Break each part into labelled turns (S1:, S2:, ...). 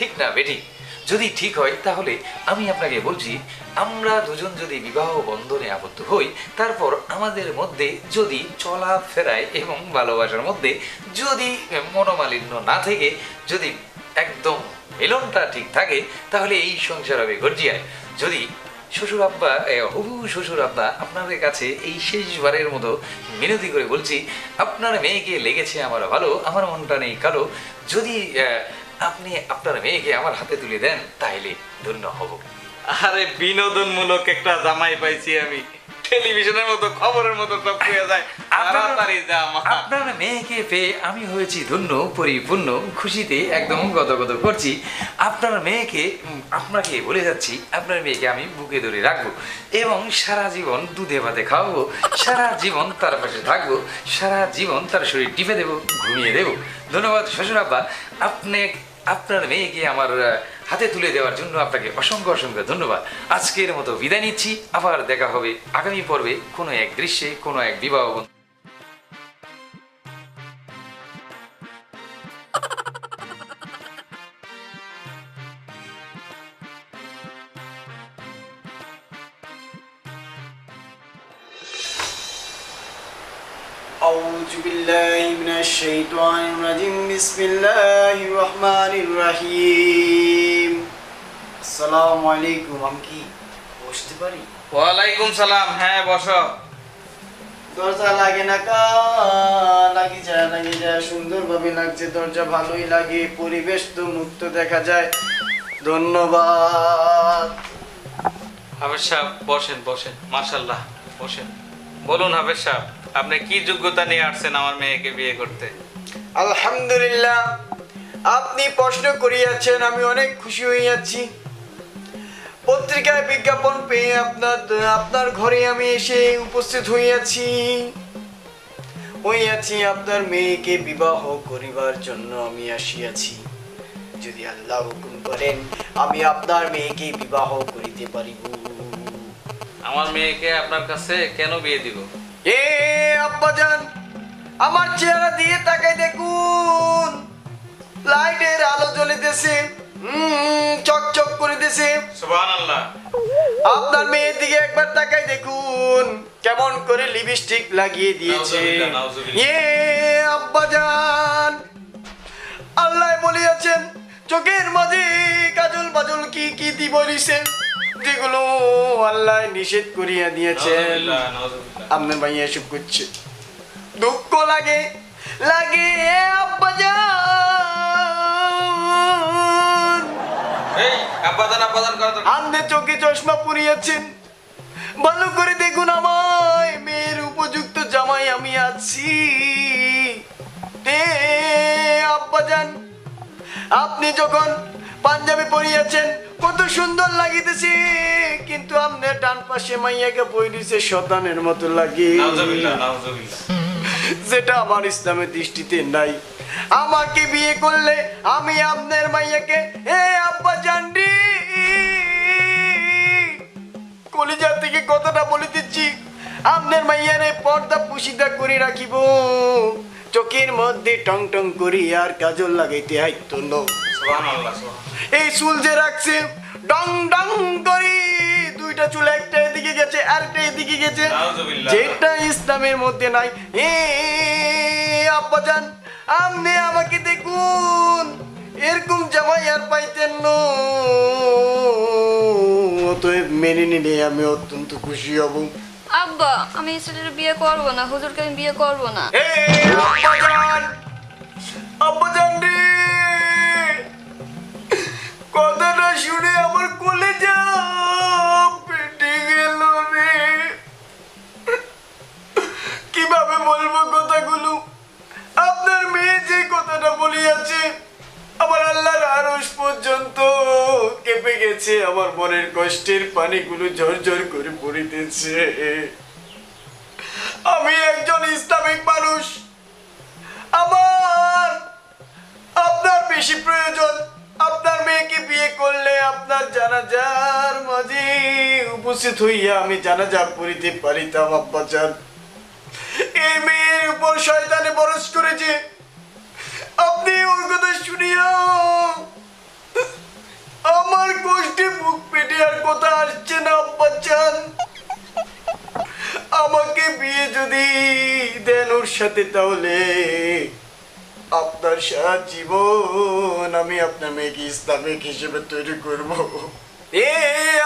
S1: ঠিক না, বেটি। যদি ঠিক হয়, তাহলে আমি আপনাকে বলছি, আমরা দুজন যদি বিবাহ বন্ধনে আবদ্ধ হই, তারপর আমাদের মধ্যে যদি চলাফেরায় এবং ভালোবাসার মধ্যে যদি মনোমালিন্য না থেকে, যদি একদম মিলনটা ঠিক থাকে, তাহলে এই সংসার হবে গর্জিয়ায়। যদি শ্বশুর আব্বা হবু শ্বশুর আব্বা আপনাদের কাছে এই শেষবারের মতো মিনতি করে বলছি, আপনার মেয়েকে লেগেছে আমার ভালো, আমার মনটা নেই কালো, যদি আপনি আপনার মেয়েকে আমার হাতে তুলে দেন তাহলে ধন্য হব।
S2: আরে বিনোদনমূলক একটা জামাই পাইছি আমি। টেলিভিশনের মতো খবরের মতো সব হয়ে যায়। তাড়াতাড়ি জামা
S1: আপনার মেয়েকে পেয়ে আমি হয়েছি ধন্য পরিপূর্ণ খুশিতে একদম গদগদ করছি। আপনার মেয়েকে আপনাকে বলে যাচ্ছি আপনার মেয়েকে আমি বুকে ধরে রাখব এবং সারা জীবন দুধে ভাতে খাওয়াবো সারা জীবন তার পাশে থাকব সারা জীবন তার শরীর টিপে দেবো ঘুমিয়ে দেবো। ধন্যবাদ শ্বশুর আব্বা আপনি আপনার মেয়েকে আমার হাতে তুলে দেওয়ার জন্য আপনাকে অসংখ্য অসংখ্য ধন্যবাদ। আজকের মতো বিদায় নিচ্ছি। আবার দেখা হবে আগামী পর্বে কোনো এক দৃশ্যে, কোনো এক বিবাহ
S3: أعوذ بالله من الشيطان الرجيم بسم الله الرحمن الرحيم السلام عليكم আমি কি বসতে পারি
S2: ওয়ালাইকুম সালাম হ্যাঁ বসো
S3: দরজা লাগে না কা লাগি যায় লাগি যায় সুন্দরভাবে লাগছে দরজা ভালোই লাগে পরিবেশ তো মুক্ত দেখা যায় ধন্যবাদ
S2: হাফেজ সাহেব বসেন বসেন মার্শাল্লাহ বসেন বলুন হাফেজ সাহেব আপনি কি যোগ্যতা নিয়ে আসছেন আমার মেয়েকে বিয়ে করতে?
S3: আলহামদুলিল্লাহ। আপনি প্রশ্ন করিয়াছেন আমি অনেক খুশি হইয়াছি। পত্রিকায় বিজ্ঞাপন পেয়ে আপনার আপনার ঘরে আমি এসে উপস্থিত হইয়াছি। হইয়াছি আপনার মেয়েকে বিবাহ করিবার জন্য আমি আসিয়াছি। যদি আল্লাহ হুকুম করেন আমি আপনার মেয়েকে বিবাহ করিতে পারিব।
S2: আমার মেয়েকে আপনার কাছে কেন বিয়ে দিব?
S3: এ আব্বাজান আমার চেহারা দিয়ে তাকাই দেখুন। লাইটের আলো জ্বলিতেছে চকচক করিতেছে।
S2: সুবহানাল্লাহ।
S3: আপনার মেয়ের দিকে একবার তাকাই দেখুন কেমন করে লিপস্টিক লাগিয়ে দিয়েছে। এ আব্বাজান আল্লাহ বলিয়াছেন চোখের মাঝে কাজল বাজল কি কি দিব যেগুলো আল্লাহ নিষেধ করিয়া দিয়েছেন। আপনার ভাই এসব করছে। দুঃখ লাগে লাগে। আন্নে চোখে চশমা পরিয়েছেন। ভালো করে দেখুন আমায় মেয়ের উপযুক্ত জামাই আমি আছি। আব্বাজান আপনি যখন পাঞ্জাবি পরিয়েছেন কত সুন্দর লাগিতেছে কিন্তু আপনার ডান পাশে মাইয়াকে বই দিছে শতানের মতো লাগে। যেটা আমার ইসলামের দৃষ্টিতে নাই আমাকে বিয়ে করলে আমি আপনার মাইয়াকে হে আব্বা জানডি কলিজার থেকে কথাটা বলে দিচ্ছি আপনার মাইয়ারে পর্দা পুশিদা করে রাখিব চোখের মধ্যে টং টং করি আর কাজল লাগাইতে হাইতো নো। এই চুল যে রাখছে ডং ডং করি। দুইটা চুল একটা এদিকে গেছে আরেকটা এদিকে গেছে। যেটা ইসলামের মধ্যে নাই। এ আব্বাজান আপনি আমাকে দেখুন। এরকম জামাই আর পাইতেন না। অতএব মেনে নিলে আমি অত্যন্ত খুশি হব।
S4: আব্বা আমি ছেলের বিয়ে করব না। হুজুরকে আমি বিয়ে করব না।
S3: মনের কষ্টের পানিগুলো ঝরঝর করে পড়িতেছে আমি একজন ইসলামিক মানুষ। আমার, আপনার বেশি প্রয়োজন। আপনার মেয়েকে বিয়ে করলে আপনার জানাজার মাঝে উপস্থিত হইয়া আমি জানাজা পড়িতে পারিতাম আব্বাজান এই মেয়ের উপর শয়তানে বরস করেছে। আপনি ওর কথা শুনিয়া আর কথা আসছে না, আব্বাজান। আমাকে বিয়ে যদি দেন ওর সাথে তাহলে। আপনার সারা জীবন আমি আপনার মেয়েকে ইসলামিক হিসেবে তৈরি করব। এ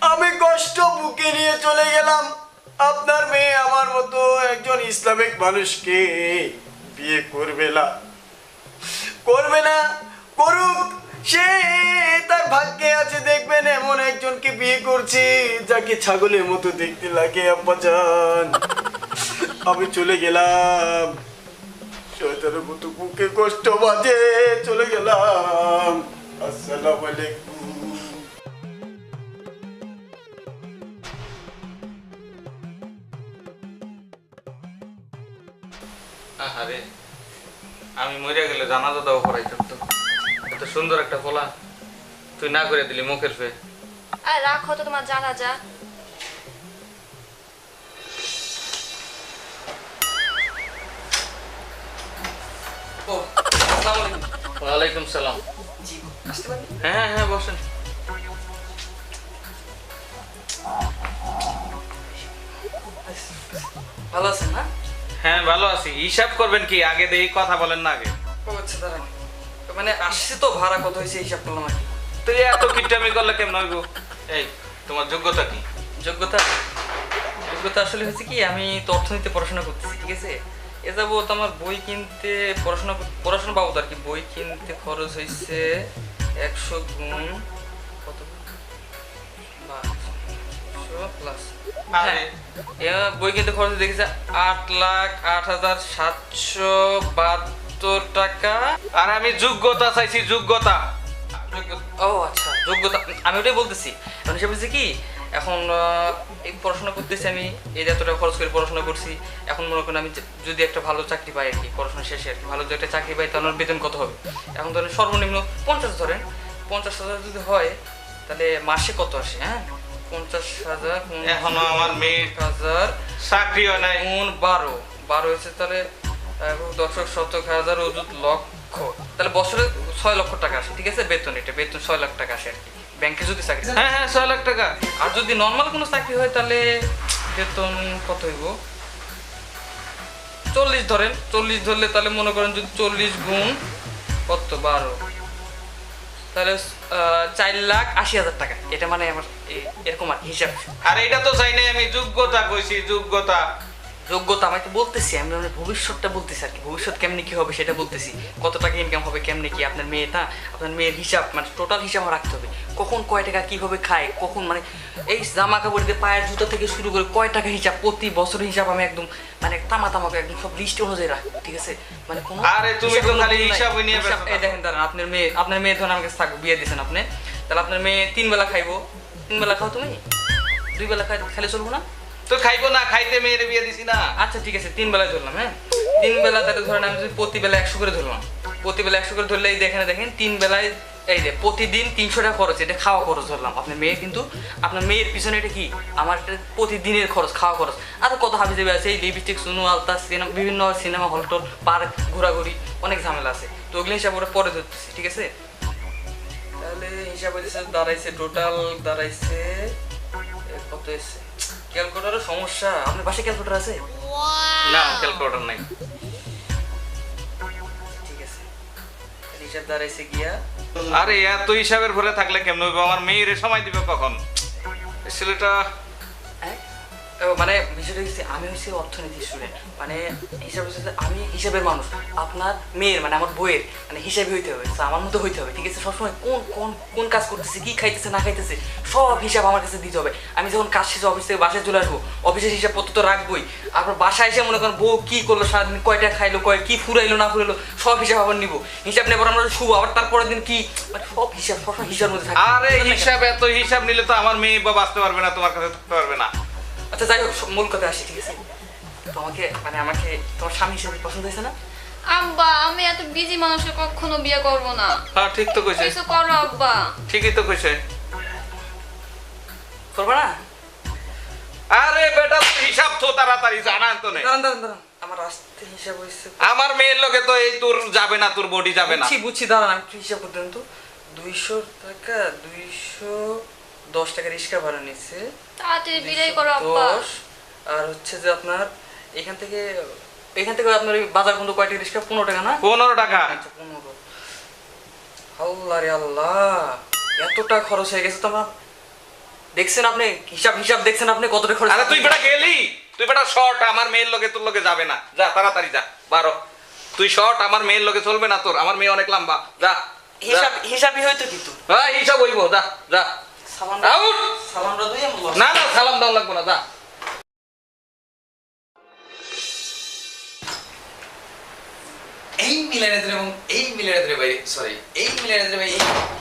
S3: আমি কষ্ট বুকে নিয়ে চলে গেলাম। আপনার মেয়ে আমার মতো একজন ইসলামিক মানুষকে বিয়ে করবে না। করবে না, করুক। সে তার ভাগ্যে আছে, দেখবেন এমন একজনকে বিয়ে করছে, যাকে ছাগলের মতো দেখতে লাগে আব্বাজান আমি চলে গেলাম। শয়তানের মতো বুকে কষ্ট বাজে, চলে গেলাম। আসসালামু আলাইকুম।
S2: আরে আমি মরে গেলে জানাজা দাও করাইতাম এত সুন্দর একটা পোলা তুই না করে দিলি মুখের ফে।
S4: আর রাখো তো তোমার জানা যা
S2: ওয়ালাইকুম সালাম। হ্যাঁ হ্যাঁ বসেন।
S5: ভালো আছেন না?
S2: হ্যাঁ ভালো আছি। হিসাব করবেন কি? আগে দেখি কথা বলেন না আগে।
S5: আচ্ছা দাঁড়ান। মানে আসছে তো ভাড়া কত হয়েছে হিসাব করলাম আর
S2: তুই এত কিট্টামি করলে কেমন হইব? এই তোমার যোগ্যতা কি?
S5: যোগ্যতা? যোগ্যতা আসলে হয়েছে কি আমি তো অর্থনীতি পড়াশোনা করতেছি ঠিক আছে? এ যাবৎ আমার বই কিনতে পড়াশোনা পড়াশোনা বাবদ আর কি বই কিনতে খরচ হয়েছে একশো গুণ কত? প্লাস হ্যাঁ বই কিনতে খরচ দেখেছে আট লাখ আট হাজার সাতশো বাহাত্তর টাকা।
S2: আর আমি যোগ্যতা চাইছি যোগ্যতা।
S5: যোগ্য- ও আচ্ছা যোগ্যতা। আমি ওটাই বলতেছি। এখন হিসাব হচ্ছে কি এখন এই পড়াশোনা করতেছি আমি এই যে এত টাকা খরচ করে পড়াশোনা করছি এখন মনে করেন আমি যদি একটা ভালো চাকরি পাই আর কি পড়াশোনা শেষে আর কি ভালো যদি একটা চাকরি পাই তাহলে বেতন কত হবে? এখন ধরেন সর্বনিম্ন পঞ্চাশ ধরেন পঞ্চাশ হাজার যদি হয় তাহলে মাসে কত আসে হ্যাঁ? পঞ্চাশ হাজার
S2: এখনও আমার মেয়ের
S5: হাজার
S2: চাকরি হয় নাই।
S5: গুণ বারো। বারো হচ্ছে তাহলে আহ, দশক শতক হাজার অযুত লক্ষ। তাহলে বছরে ছয় লক্ষ টাকা আসে ঠিক আছে? বেতন এটা বেতন ছয় লাখ টাকা আসে আর কি। ব্যাংকে যদি চাকরি
S2: হ্যাঁ হ্যাঁ ছয় লাখ টাকা।
S5: আর যদি নর্মাল কোনো চাকরি হয় তাহলে বেতন কত হইব? চল্লিশ ধরেন চল্লিশ ধরলে তাহলে মনে করেন যদি চল্লিশ গুণ কত? বারো। তাহলে আহ, চার লাখ আশি হাজার টাকা। এটা মানে আমার এরকম আর হিসাব।
S2: আর এটা তো চাই নাই আমি যোগ্যতা কইছি যোগ্যতা।
S5: যোগ্যতা আমি তো বলতেছি আমি ভবিষ্যৎটা বলতেছি আর কি। ভবিষ্যৎ কেমনি কি হবে সেটা বলতেছি। কত টাকা ইনকাম হবে কেমনি কি আপনার মেয়ে না আপনার মেয়ের হিসাব মানে টোটাল হিসাব রাখতে হবে। কখন কয় টাকা কীভাবে খায় কখন মানে এই জামা কাপড় দিয়ে পায়ের জুতা থেকে শুরু করে কয় টাকা হিসাব প্রতি বছরের হিসাব আমি একদম মানে তামা তামা করে একদম সব লিস্ট অনুযায়ী রাখি ঠিক আছে? মানে কোনো
S2: আরে তুমি তো খালি
S5: মধ্যে
S2: নিয়ে
S5: এই দেখেন দাঁড়ান আপনার মেয়ে আপনার মেয়ে ধরেন আমাকে থাকবে বিয়ে দিয়েছেন আপনি। তাহলে আপনার মেয়ে তিন বেলা খাইবো। তিন বেলা খাও তুমি? দুই বেলা খাই খেলে চলবো না?
S2: তো খাইবো না, খাইতে মেয়ের বিয়ে দিছি না।
S5: আচ্ছা ঠিক আছে, তিন বেলায় ধরলাম হ্যাঁ? তিন বেলা তাহলে ধরেন আমি যদি প্রতি বেলা একশো করে ধরলাম। প্রতি বেলা একশো করে ধরলে এই দেখেন দেখেন, তিন বেলায় এই যে প্রতিদিন তিনশো টাকা খরচ, এটা খাওয়া খরচ ধরলাম। আপনার মেয়ে কিন্তু, আপনার মেয়ের পিছনে এটা কি? আমার প্রতিদিনের খরচ, খাওয়া খরচ। আর কত হাবি যাবে আছে, এই লিপস্টিক সুনু, আলতা, সিনেমা, বিভিন্ন সিনেমা হল, টল, পার্ক, ঘোরাঘুরি, অনেক ঝামেলা আছে। তো ওগুলো হিসাব ওরা পরে ধরতেছি, ঠিক আছে? তাহলে হিসাব হচ্ছে দাঁড়াইছে টোটাল দাঁড়াইছে কত এসছে ক্যালকুলেটারের সমস্যা। আপনার পাশে ক্যালকুলেটর আছে?
S2: না ক্যালকুলেটর নাই।
S5: ঠিক আছে। হিসাব দাঁড়াইছে গিয়া।
S2: আরে এত হিসাবের ভরে থাকলে কেমন হবে আমার মেয়ের সময় দিবে কখন? ছেলেটা
S5: মানে বিষয়টা হচ্ছে আমি হচ্ছে অর্থনীতি স্টুডেন্ট মানে হিসাব হচ্ছে আমি হিসাবের মানুষ আপনার মেয়ের মানে আমার বইয়ের মানে হিসাবে হইতে হবে আমার মতো হইতে হবে ঠিক আছে? সবসময় কোন কোন কোন কাজ করতেছে কি খাইতেছে না খাইতেছে সব হিসাব আমার কাছে দিতে হবে। আমি যখন কাজ শেষে অফিস থেকে বাসায় চলে আসব অফিসের হিসাবপত্র তো রাখবোই। আপনার বাসায় এসে মনে করেন বউ কি করল সারাদিন কয়টা খাইলো কয় কি ফুরাইলো না ফুরাইলো সব হিসাব আবার নিবো। হিসাব নেবার আমরা শুভ আবার তারপরের দিন কি? মানে সব হিসাব সবসময় হিসাবের মধ্যে থাকে
S2: আরে হিসাব এত হিসাব নিলে তো আমার মেয়ে বা বাঁচতে পারবে না তোমার কাছে থাকতে পারবে না।
S5: আচ্ছা যাই হোক মূল কথা আসি ঠিক আছে? তোমাকে মানে আমাকে তোমার স্বামী হিসেবে পছন্দ হয়েছে না?
S4: আব্বা আমি এত বিজি মানুষকে কখনো বিয়ে করব না।
S2: হ্যাঁ ঠিক তো কইছে।
S4: কিছু করো আব্বা।
S2: ঠিকই তো কইছে।
S5: করবে না?
S2: আরে বেটা তুই হিসাব তো তাড়াতাড়ি জানা তো নেই
S5: দাঁড়ান দাঁড়ান আমার আসতে হিসাব হয়েছে।
S2: আমার মেয়ের লোকে তো এই তোর যাবে না তোর বডি যাবে না।
S5: বুঝছি বুঝছি দাঁড়ান আমি হিসাব করতে দেন তো। দুইশো টাকা দুইশো দশ টাকা রিক্সা ভাড়া নিচ্ছে।
S4: তাড়াতাড়ি বিদায় করো আব্বা।
S5: দশ আর হচ্ছে যে আপনার এখান থেকে এখান থেকে আপনার ওই বাজার পর্যন্ত কয়টা রিক্সা? পনেরো টাকা না?
S2: পনেরো টাকা।
S5: আচ্ছা পনেরো। আল্লাহ রে আল্লাহ এত টাকা খরচ হয়ে গেছে তোমার দেখছেন আপনি? হিসাব হিসাব দেখছেন আপনি কত টাকা খরচ
S2: আরে তুই বেটা গেলি? তুই বেটা শর্ট আমার মেয়ের লগে তোর লগে যাবে না। যা তাড়াতাড়ি যা বারো। তুই শর্ট আমার মেয়ের লগে চলবে না তোর। আমার মেয়ে অনেক লম্বা। যা
S5: হিসাব হিসাবই হয়তো কিন্তু
S2: হ্যাঁ হিসাব হইব। যা যা। আউট!
S5: সালামটা দুই
S2: না না সালাম দাও লাগবো না যা।
S1: এই মিলানেদের এবং এই মিলানেদের বাইরে সরি এই মিলানেদের বাইরে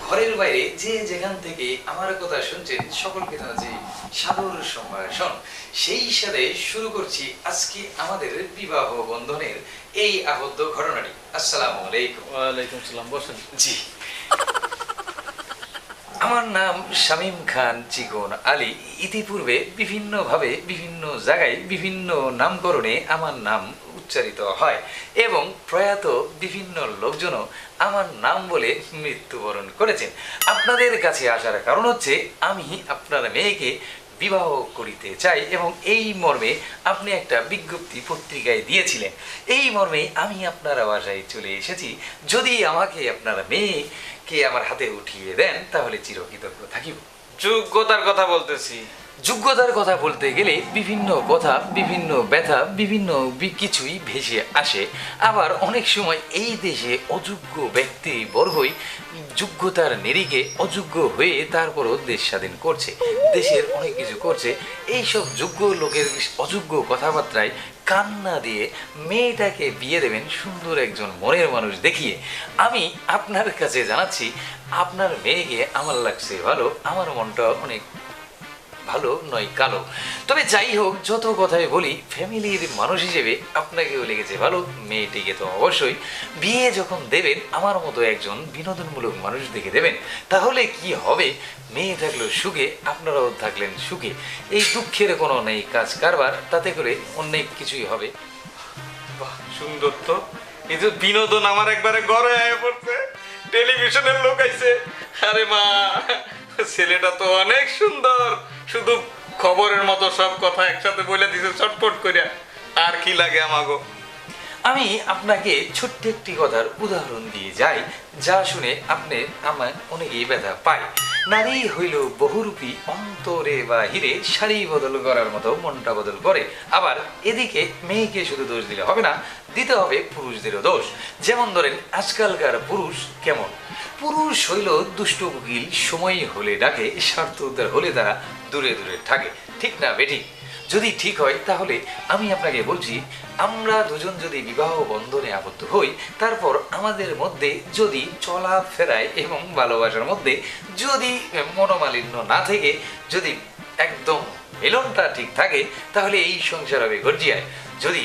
S1: ঘরের বাইরে যে যেখান থেকে আমার কথা শুনছেন সকলকে জানাচ্ছি সাদর সম্ভাষণ সেই সাথে শুরু করছি আজকে আমাদের বিবাহ বন্ধনের এই আবদ্ধ ঘটনাটি। আসসালামু আলাইকুম।
S2: ওয়ালাইকুম সালাম বসেন।
S1: জি। আমার নাম শামীম খান চিকন আলী। ইতিপূর্বে বিভিন্নভাবে, বিভিন্ন জায়গায়, বিভিন্ন নামকরণে আমার নাম উচ্চারিত হয় এবং প্রয়াত বিভিন্ন লোকজনও আমার নাম বলে মৃত্যুবরণ করেছেন। আপনাদের কাছে আসার কারণ হচ্ছে, আমি আপনার মেয়েকে বিবাহ করিতে চাই এবং এই মর্মে আপনি একটা বিজ্ঞপ্তি পত্রিকায় দিয়েছিলেন। এই মর্মে আমি আপনার বাসায় চলে এসেছি। যদি আমাকে আপনার মেয়েকে আমার হাতে উঠিয়ে দেন, তাহলে চিরকৃতজ্ঞ থাকিব।
S2: যোগ্যতার কথা বলতেছি।
S1: যোগ্যতার কথা বলতে গেলে বিভিন্ন কথা, বিভিন্ন ব্যথা, বিভিন্ন কিছুই ভেসে আসে। আবার অনেক সময় এই দেশে অযোগ্য ব্যক্তি বর্গই যোগ্যতার নিরিখে অযোগ্য হয়ে তারপরও দেশ স্বাধীন করছে, দেশের অনেক কিছু করছে। এইসব যোগ্য লোকের অযোগ্য কথাবার্তায় কান্না দিয়ে মেয়েটাকে বিয়ে দেবেন সুন্দর একজন মনের মানুষ দেখিয়ে। আমি আপনার কাছে জানাচ্ছি, আপনার মেয়েকে আমার লাগছে ভালো, আমার মনটা অনেক ভালো নয় কালো। তবে যাই হোক, যত কথাই বলি, ফ্যামিলির মানুষ হিসেবে আপনাকেও লেগেছে ভালো। মেয়েটিকে তো অবশ্যই। বিয়ে যখন দেবেন, আমার মতো একজন বিনোদনমূলক মানুষ দেখে দেবেন। তাহলে কি হবে? মেয়ে থাকল সুখে, আপনারাও থাকলেন সুখে। এই দুঃখের কোনো নেই কাজ কারবার, তাতে করে অনেক কিছুই হবে।
S2: বাহ, সুন্দর তো। যে বিনোদন আমার একবারে ঘরে আয় পড়ছে। টেলিভিশনের লোক আইছে। আরে মা, ছেলেটা তো অনেক সুন্দর। শুধু খবরের মতো সব কথা একসাথে বলে দিছে, চটপট করিয়া আর কি লাগে আমাগো?
S1: আমি আপনাকে ছোট্ট একটি কথার উদাহরণ দিয়ে যাই, যা শুনে আপনি আমার অনেকেই ব্যথা পায়। নারী হইল বহুরূপী, অন্তরে বা হিরে শাড়ি বদল করার মতো, মনটা বদল করে। আবার এদিকে মেয়েকে শুধু দোষ দিলে হবে না, দিতে হবে পুরুষদেরও দোষ। যেমন ধরেন, আজকালকার পুরুষ কেমন? পুরুষ হইল দুষ্ট উকিল, সময় হলে ডাকে, স্বার্থ উদ্ধার হলে তারা দূরে দূরে থাকে। ঠিক না, বেঠিক? যদি ঠিক হয়, তাহলে আমি আপনাকে বলছি, আমরা দুজন যদি বিবাহ বন্ধনে আবদ্ধ হই, তারপর আমাদের মধ্যে যদি চলাফেরায় এবং ভালোবাসার মধ্যে যদি মনোমালিন্য না থেকে, যদি একদম মিলনটা ঠিক থাকে, তাহলে এই সংসার হবে গর্জিয়ায়। যদি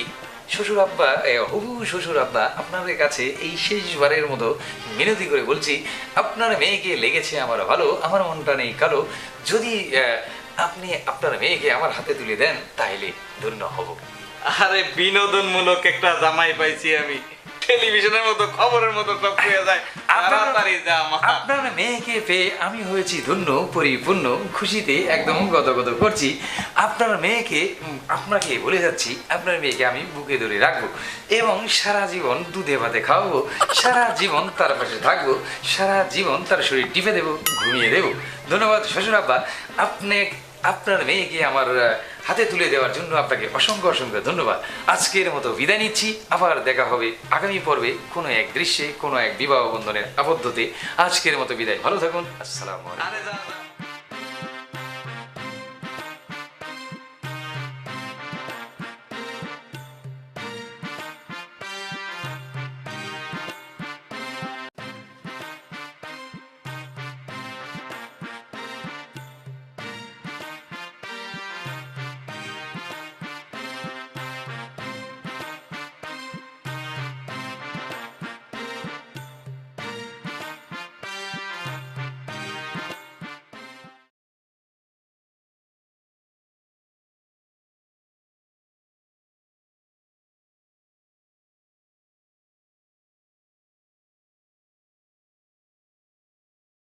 S1: শ্বশুর আব্বা হবু শ্বশুর আব্বা আপনাদের কাছে এই শেষবারের মতো মিনতি করে বলছি, আপনার মেয়েকে লেগেছে আমার ভালো, আমার মনটা নেই কালো। যদি আপনি আপনার মেয়েকে আমার হাতে তুলে দেন তাহলে ধন্য হব।
S2: আরে বিনোদনমূলক একটা জামাই পাইছি আমি। টেলিভিশনের মতো খবরের মতো সব হয়ে যায়। তাড়াতাড়ি যা মা
S1: আপনার মেয়েকে পেয়ে আমি হয়েছি ধন্য পরিপূর্ণ খুশিতে একদম গদগদ করছি। আপনার মেয়েকে আপনাকে বলে যাচ্ছি আপনার মেয়েকে আমি বুকে ধরে রাখব এবং সারা জীবন দুধে ভাতে খাওয়াবো সারা জীবন তার পাশে থাকব সারা জীবন তার শরীর টিপে দেবো ঘুমিয়ে দেবো। ধন্যবাদ শ্বশুর আব্বা আপনি আপনার মেয়েকে আমার হাতে তুলে দেওয়ার জন্য আপনাকে অসংখ্য অসংখ্য ধন্যবাদ। আজকের মতো বিদায় নিচ্ছি। আবার দেখা হবে আগামী পর্বে কোনো এক দৃশ্যে, কোনো এক বিবাহ বন্ধনের আবদ্ধতে। আজকের মতো বিদায়। ভালো থাকুন। আসসালাম আলাইকুম।